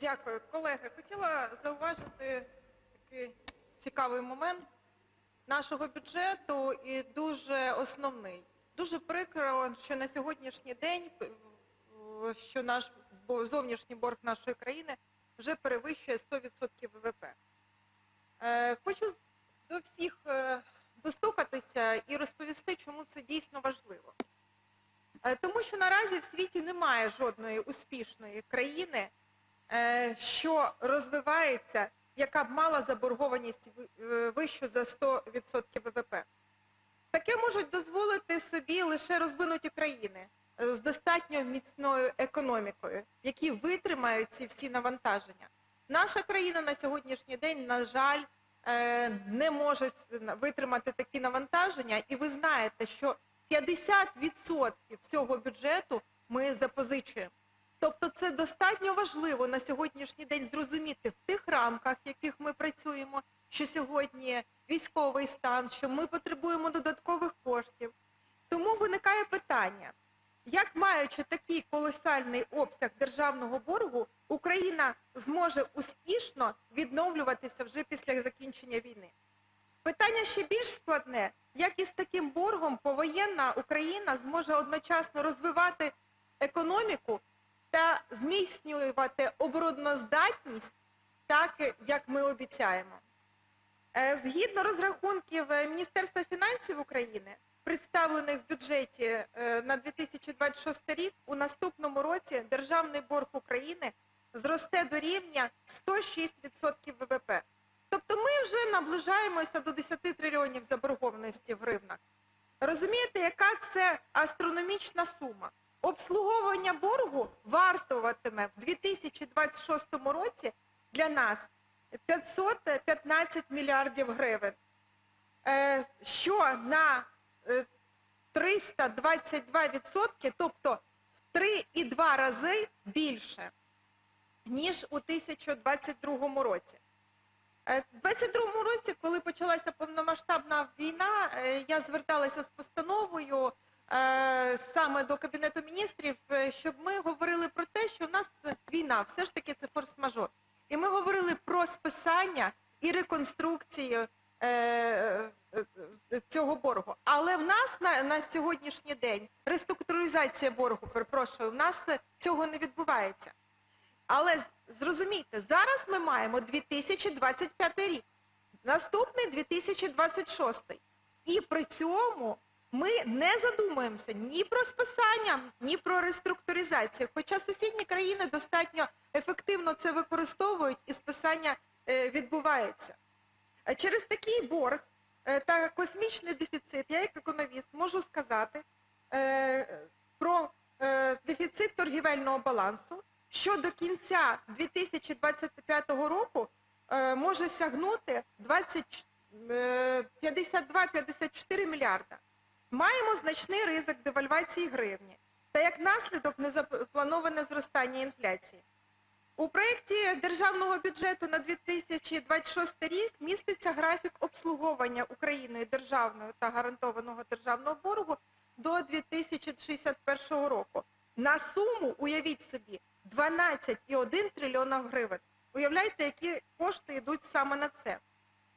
Дякую. Колеги, хотіла зауважити такий цікавий момент нашого бюджету і дуже основний. Дуже прикро, що на сьогоднішній день е, що наш зовнішній борг нашої країни вже перевищує 100% ВВП. Е, Хочу до всіх е, достукатися і розповісти, чому це дійсно важливо. Тому що наразі в світі немає жодної успішної країни, що розвивається, яка б мала заборгованість е, вищу за 100% ВВП. Таке можуть дозволити собі лише розвинуті країни е, з достатньо міцною економікою, які витримають ці всі навантаження. Наша країна на сьогоднішній день, на жаль, е, не може витримати такі навантаження, і ви знаєте, що 50% всього бюджету ми запозичуємо. Це достатньо важливо на сьогоднішній день зрозуміти в тих рамках, в яких ми працюємо, що сьогодні військовий стан, що ми потребуємо додаткових коштів. Тому виникає питання, як маючи такий колосальний обсяг державного боргу, Україна зможе успішно відновлюватися вже після закінчення війни? Питання ще більш складне, як із таким боргом повоєнна Україна зможе одночасно розвивати економіку та зміцнювати обороноздатність так, як ми обіцяємо. Е, Згідно розрахунків е, Міністерства фінансів України, представлених в бюджеті е, на 2026 рік, у наступному році державний борг України зросте до рівня 106% ВВП. Тобто ми вже наближаємося до 10 трильйонів заборгованості в гривнах. Розумієте, яка це астрономічна сума? Обслуговування боргу вартуватиме в 2026 році для нас 515 мільярдів гривень, Е, що на е, 322%, тобто в 3,2 рази більше, ніж у 2022 році. Е, В 22-му році, коли почалася повномасштабна війна, е, я зверталася з постановою е, саме до Кабінету міністрів, е, щоб ми говорили про те, що в нас війна, все ж таки це форс-мажор. І ми говорили про списання і реконструкцію е, е, е, цього боргу. Але в нас на, на сьогоднішній день реструктуризація боргу, перепрошую, в нас цього не відбувається. Але зрозумійте, зараз ми маємо 2025 рік, наступний 2026. І при цьому ми не задумуємося ні про списання, ні про реструктуризацію. Хоча сусідні країни достатньо ефективно це використовують і списання е, відбувається. Через такий борг е, та космічний дефіцит, я як економіст можу сказати е, про дефіцит торгівельного балансу, що до кінця 2025 року може сягнути 20, е, 52-54 мільярда. Маємо значний ризик девальвації гривні та як наслідок незаплановане зростання інфляції. У проєкті державного бюджету на 2026 рік міститься графік обслуговування Україною державного та гарантованого державного боргу до 2061 року. На суму, уявіть собі, 12,1 трильйона гривень. Уявляєте, які кошти йдуть саме на це.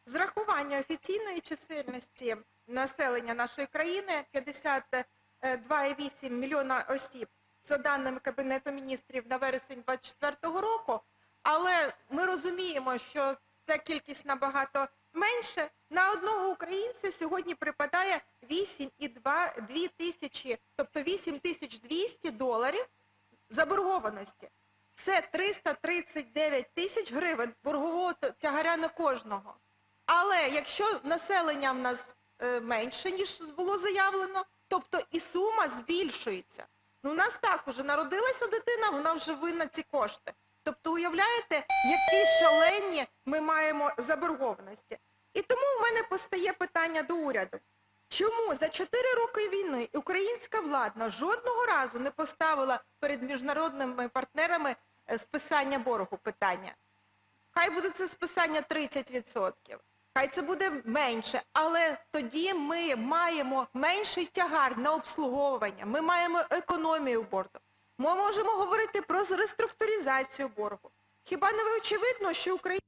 Зрахування офіційної чисельності населення нашої країни 52,8 мільйона осіб за даними Кабінету міністрів на вересень 2024 року, але ми розуміємо, що ця кількість набагато менше. На одного українця сьогодні припадає 8,2 тисячі, тобто 8200 доларів заборгованості. Це 339 тисяч гривень боргового тягаря на кожного. Але якщо населення в нас е, менше, ніж було заявлено, тобто і сума збільшується. Ну, у нас так уже народилася дитина, вона вже винна ці кошти. Тобто, уявляєте, які шалені ми маємо заборгованості. І тому в мене постає питання до уряду. Чому за 4 роки війни українська влада жодного разу не поставила перед міжнародними партнерами е, списання боргу питання? Хай буде це списання 30%, хай це буде менше, але тоді ми маємо менший тягар на обслуговування, ми маємо економію боргу. Ми можемо говорити про реструктуризацію боргу. Хіба не очевидно, що Україна